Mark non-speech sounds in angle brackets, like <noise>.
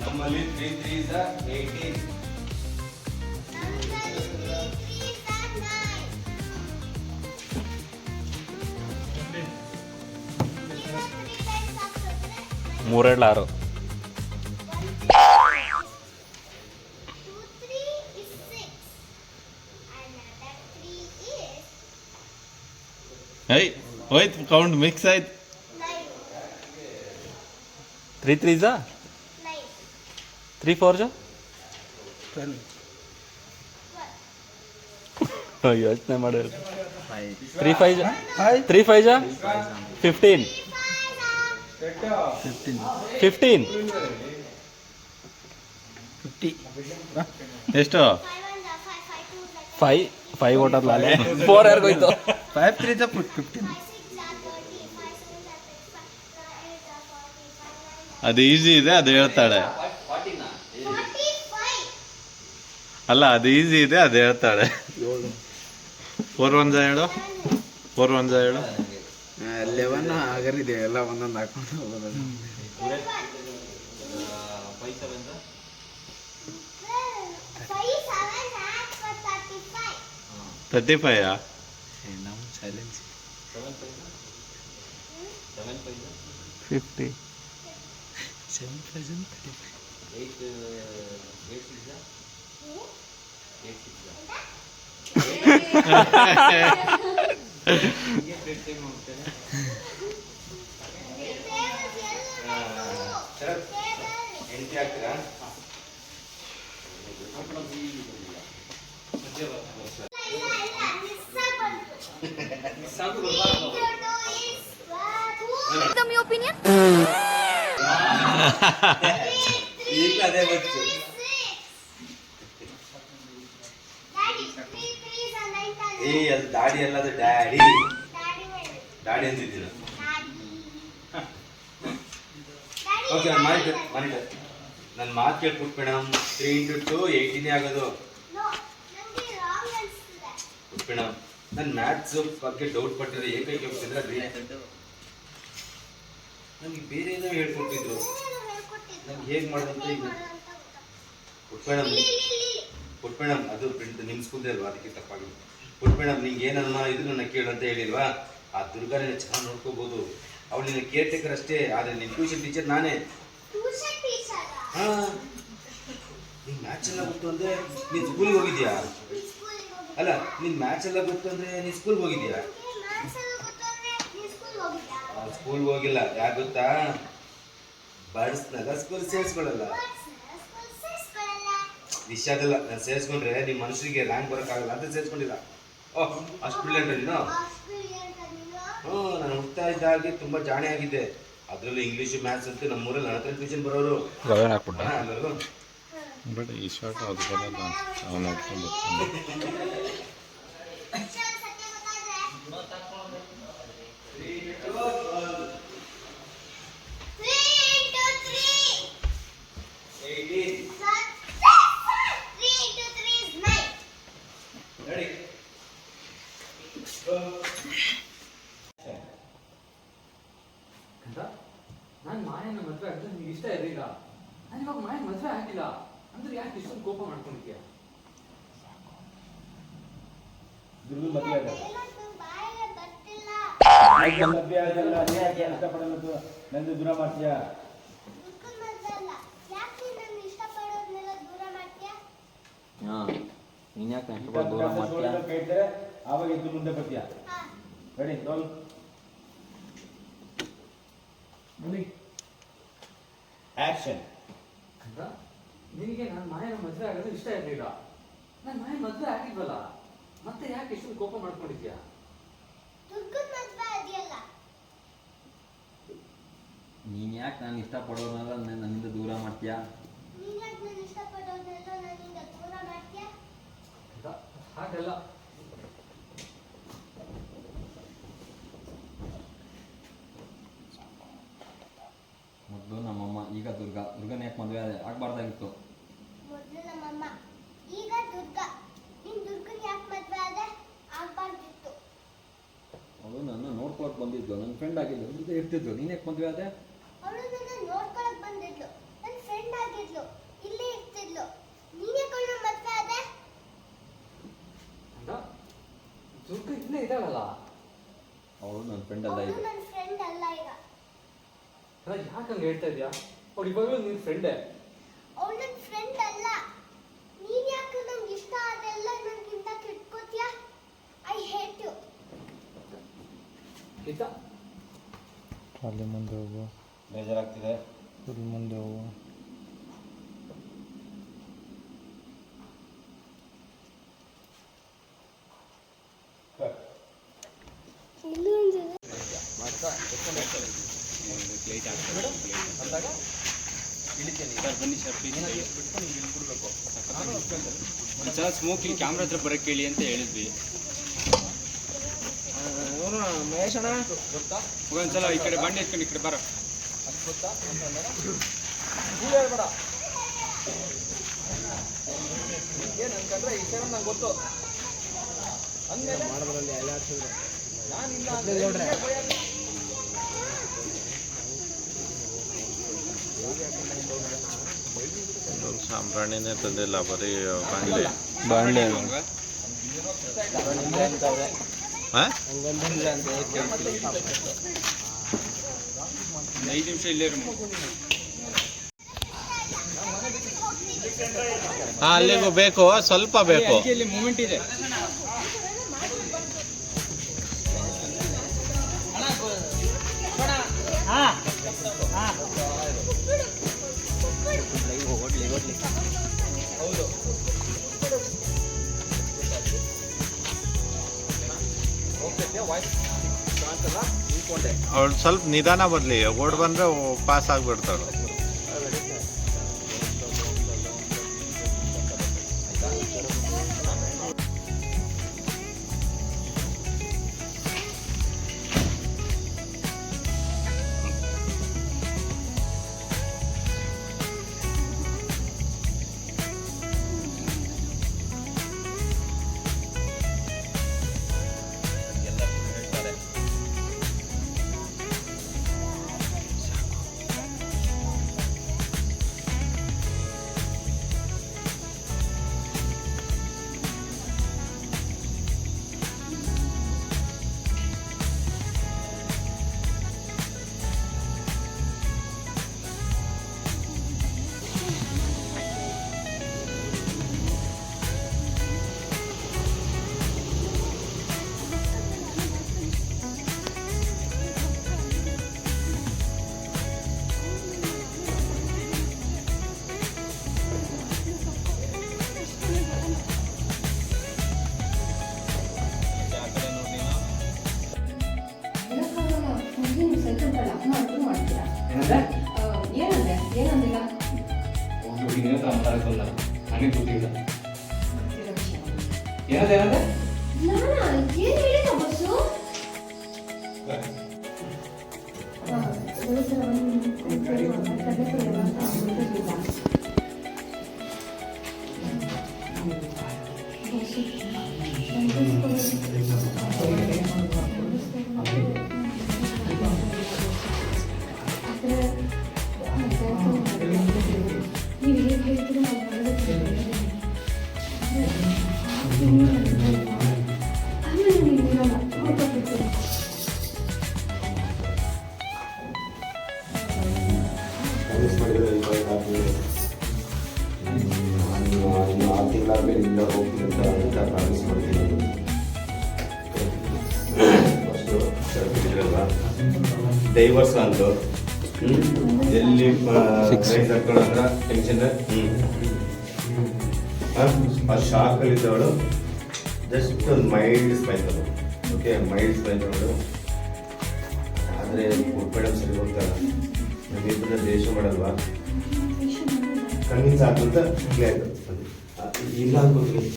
ನಮ್ಮಲ್ಲಿ three three eighteen ಮೂರೆರಡು ಆರು ಐ ಹೋಯ್ತು ಕೌಂಟ್ ಮಿಕ್ಸ್ ಆಯ್ತು. ತ್ರೀ ತ್ರೀ ಜಾ ತ್ರೀ ಫೋರ್ ಜಾ ಯೋಚನೆ ಮಾಡಿ ತ್ರೀ ಫೈವ್ ಜಾ ತ್ರೀ ಫೈವ್ ಜಾ ಫಿಫ್ಟೀನ್ ಫಿಫ್ಟೀನ್ ಎಷ್ಟು ಫೈವ್ ಫೈವ್ ಓಟರ್ ಲಾಲೆ ಫೋರ್ ಯಾರಿಗೋಯ್ತು ಫೈವ್ ತ್ರೀ ದ ಫಿಫ್ಟೀನ್ ಅದು ಈಸಿ ಇದೆ ಅದು ಹೇಳ್ತಾಳೆ. ಅಲ್ಲ ಅದು ಈಸಿ ಇದೆ ಅದು ಹೇಳ್ತಾಳೆ. ಫೋರ್ ಒನ್ ಜಾ ಹೇಳು. ಫೋರ್ ಒನ್ ಜಾ ಹೇಳು ಲೆವೆನ್ ಆಗರಿದೆ ಎಲ್ಲ ಒಂದೊಂದು ಹಾಕೊಂಡು ಹೋಗೋದು. ತರ್ಟಿ ನಮ್ಮ ಸೈಲೆನ್ಸ್ ಫಿಫ್ಟಿ ಸೆವೆನ್ ಪ್ರೆಸೆಂಟ್ ಎಂಟಿ ಹಾಕ್ತೀರಾ your opinion? ಈಗ ಅದೇ ಬಂತು ಏ, ಅದು ದಾಡಿ ಅಲ್ಲ, ಅದು ಡ್ಯಾಡಿ. ಡ್ಯಾಡಿ ಅಂತಿದ್ದೀರ? ಓಕೆ ನಾನು ಮಾಡಿ ಮಾಡಿದ್ದೆ ನನ್ನ ಮಾತು ಕೇಳ್ಬಿಟ್ಟು ಮೇಡಮ್ ತ್ರೀ ಇಂಟು ಟು ಏಯ್ಟೀನೇ ಆಗೋದು. ಮೇಡಮ್ ನನ್ನ ಮ್ಯಾಥ್ಸ್ ಬಗ್ಗೆ ಡೌಟ್ ಪಟ್ಟಿದ್ರೆ ಏಕೈಕ ಹೋಗ್ತಿದ್ರೆ ನನಗೆ ಬೇರೆ ಏನೋ ಹೇಳ್ಕೊಟ್ಟಿದ್ರು. ನಂಗೆ ಹೇಗೆ ಮಾಡೋದಂತ ಈಗ. Put put madam put madam ಅದು ಪ್ರಿಂಟ್ ನಿಮ್ಮ ಸ್ಕೂಲ್ದೇ ಅಲ್ವಾ? ಅದಕ್ಕೆ ತಪ್ಪಾಗಿ ಪುಟ್ ಮೇಡಮ್ ನಿಂಗೆ ಏನು ಅನುಮಾನ ಇದು ನನ್ನ ಕೇಳು ಅಂತ ಹೇಳಿಲ್ವಾ? ಆ ದುರ್ಗಾನೇ ಚೆನ್ನಾಗಿ ನೋಡ್ಕೋಬೋದು. ಅವಳು ನಿನ್ನ ಕೇರ್ ಟೇಕರ್ ಅಷ್ಟೇ ಆದರೆ ನಿನ್ನ ಟ್ಯೂಷನ್ ಟೀಚರ್ ನಾನೇ. ಹಾಂ. ನಿನ್ನ ಮ್ಯಾಚ್ ಎಲ್ಲ ಗೊತ್ತು ಅಂದರೆ ನೀನ್ ಸ್ಕೂಲಿಗೆ ಹೋಗಿದ್ಯಾ? ಅಲ್ಲ ನಿನ್ನ ಮ್ಯಾಚ್ ಎಲ್ಲ ಗೊತ್ತು ಅಂದರೆ ನೀನು ಸ್ಕೂಲ್ಗೆ ಹೋಗಿದ್ಯಾ? ಸ್ಕೂಲ್ಗೆ ಹೋಗಿಲ್ಲ. ಯಾಕೆ ಗೊತ್ತಾ? ಬಡಿಸ್ದಾಗ ಸ್ಕೂಲ್ ಸೇರಿಸ್ಕೊಳ್ಳಲ್ಲ ವಿಷಯ ಅದಲ್ಲ ನಾನು ಸೇರಿಸ್ಕೊಂಡ್ರೆ ನಿಮ್ಮ ಮನುಷ್ಯರಿಗೆ ರ್ಯಾಂಕ್ ಬರೋಕ್ಕಾಗಲ್ಲ ಅಂತ ಸೇರಿಸ್ಕೊಂಡಿಲ್ಲ. ಓಹ್ ಅಷ್ಟು ಬ್ರಿಲಿಯಂಟ್ ನೀನು? ಹ್ಞೂ ನಾನು ಹುಡ್ತಾ ಇದ್ದಾಗೆ ತುಂಬ ಜಾಣೆ ಆಗಿದ್ದೆ. ಅದರಲ್ಲೂ ಇಂಗ್ಲೀಷು ಮ್ಯಾಥ್ಸ್ ಅಂತೂ ನಮ್ಮೂರಲ್ಲಿ ನನ್ನ ಹತ್ರ ಟ್ಯೂಷನ್ ಬರೋರು ಎಲ್ಲರಿಗೂ. ಬಟ್ ಈ ಶಾರ್ಟ್ ಅದು ಬರಲ್ಲ ಅವ್ನು <laughs> ನೋಡ್ಕೊಂಡು ನಾನು ಮಾಯನ ಮದುವೆ ಆಗಿದ್ರೆ ನಿಮ್ಗೆ ಇಷ್ಟ ಇರಲಿಲ್ಲ ನಾನು ಇವಾಗ ಮಾಯ ಮದುವೆ ಆಗಿಲ್ಲ ಅಂದ್ರೆ ಯಾಕೆ ಇಷ್ಟೊಂದು ಕೋಪ ಮಾಡ್ಕೊಂಡಿದ್ಯಾ ನಂದು ದೂರ ಮಾಡ್ತೀಯಾ? ಹಾಂ ನೀನು ಯಾಕೆ ದೂರ ಮಾಡ್ತೀಯ? ಕೇಳ್ತಾರೆ ಆವಾಗ ಇದ್ದು ಮುಂದೆ ಬರ್ತೀಯ? ರೆಡಿ ರೋಲ್ ಆಕ್ಷನ್ ಅಂತ? ನಿನಗೆ ನಾನು ಮಾಯನ ಮದುವೆ ಆಗೋದು ಇಷ್ಟ ಇರಲಿಲ್ಲ. ನಾನು ಮಾಯ ಮದುವೆ ಆಗಿಲ್ವಲ್ಲ ಮತ್ತೆ ಯಾಕೆ ಇಷ್ಟೊಂದು ಕೋಪ ಮಾಡ್ಕೊಂಡಿದ್ಯಾ ನೀನ್ ಯಾಕೆ ನಾನು ಇಷ್ಟಪಡೋರ್ನೆಲ್ಲ ನನ್ನ- ನನ್ನಿಂದ ದೂರ ಮಾಡ್ತೀಯಾ? ಹಾಗಲ್ಲ. ಮೊದಲು ನಮ್ಮಮ್ಮ ಈಗ ದುರ್ಗಾ. ದುರ್ಗನ ಯಾಕೆ ಮದುವೆ ಆಗಬಾರ್ದಾಗಿತ್ತು? ಮೊದಲು ನಮ್ಮಮ್ಮ ಈಗ ದುರ್ಗಾ. ನಿನ್ ಯಾಕೆ ಅವಳು ನನ್ನ ನೋಡ್ಕೊಳಕ್ ಬಂದಿದ್ಲು. ನನ್ನ ಫ್ರೆಂಡ್ ಆಗಿದ್ಲು. ಜೊತೆ ಇರ್ತಿದ್ಲು. ನೀನು ಯಾಕೆ ಮದುವೆ ಆದೆ? ಅವಳು ನನ್ನ ಫ್ರೆಂಡ್ ಆಗಿದ್ಲು. ಇಲ್ಲೇ ಇರ್ತಿದ್ಲು. ನೀನೇ ಕೊಂಡು ಮದ್ವೆ ಆದೆ? ದುರ್ಗ ಇಲ್ಲೇ ಇದ್ದಾಳಲ್ಲ? ಅವಳು ನನ್ನ ಫ್ರೆಂಡ್ ಅಲ್ಲ ಅವಳು ಈಗ. ನನ್ನ ಫ್ರೆಂಡ್ ಅಲ್ಲ ಈಗ. ಯಾಕೆ ಹಂಗೆ ಹೇಳ್ತಾ ಇದೀಯಾ? ಅವ್ಳು ಇವಾಗಲೂ ಫ್ರೆಂಡ್ ಫ್ರೆಂಡೇ ಅವಳು ನನ್ನ ಫ್ರೆಂಡ್ ಅಲ್ಲ ನೀನ್ ಯಾಕೆ ನಂಗೆ ಇಷ್ಟ ಅದೆಲ್ಲ ನನಗಿಂತ ಕೆಟ್ಕೋತೀಯ ಐ ಹೇಟ್ ಯು ಆಯ್ತಾ? ಅಲ್ಲಿ ಮುಂದೆ ಹೋಗು. ಬೇಜಾರಾಗ್ತಿದೆ. ಇಲ್ಲಿ ಮುಂದೆ ಹೋಗು. ಬಿಡಬೇಕು ಒಂದು ಸ್ಮೋಕ್ ಇಲ್ಲಿ ಕ್ಯಾಮ್ರಾ ಹತ್ರ ಬರಕ್ಕೆ ಹೇಳಿ ಅಂತ ಹೇಳಿದ್ವಿ. ಮಹೇಶ್ ಅಣ್ಣ ಒಂದ್ಸಲ ಈ ಕಡೆ ಬಂಡಿ ಎತ್ಕೊಂಡು ಈ ಕಡೆ ಬರ. ಸಾಂಬ್ರಾಣಿನೇ ತಂದಿಲ್ಲ ಬರೀ ಬಾಂಡ್ಲಿ ಬಾಂಡ್ಲಿ ಐದು ನಿಮಿಷ ಇಲ್ಲೇ ಹಾಂ ಅಲ್ಲಿಗೂ ಬೇಕು ಸ್ವಲ್ಪ ಬೇಕು. ಇಲ್ಲಿ ಮೂಮೆಂಟ್ ಇದೆ. ಅವಳು ಸ್ವಲ್ಪ ನಿಧಾನ ಬರಲಿ ಓಡ್ ಬಂದರೆ ಪಾಸ್ ಆಗಿಬಿಡ್ತಾಳು. আমি বুঝে গেলাম এরা দেখা যায় না না ये मेरे का बसो हां जरूर सर हम करने को लेना था ಇನ್ನು ಆರು ತಿಂಗಳ ಮೇಲೆ ಇಲ್ಲ ಹೋಗ್ತೀನಿ ಅಂತ ಅಂತ ಸರ್ಟಿಫಿಕೇಟ್ ಡೈವರ್ಸ್ ಹ್ಮ್? ಎಲ್ಲಿ ರೈಸ್ ಹಾಕೊಳ್ಳೋ ಹತ್ರ ಟೆನ್ಷನ್ ಆ ಶಾಕ್ ಇದ್ದವಳು ಜಸ್ಟ್ ಒಂದು mild smile okay mild smile ಅವಳು ಆದರೆ ಮೇಡಮ್ ಸರಿ ಹೋಗ್ತಾರ. ನಮಗೆ ದೇಶ ಮಾಡಲ್ವಾ? ಕನ್ವಿನ್ಸ್ ಆಗುತ್ತೆ? ಆಯ್ತು ಇಲ್ಲ ಅನ್ಕೋತೀನಿ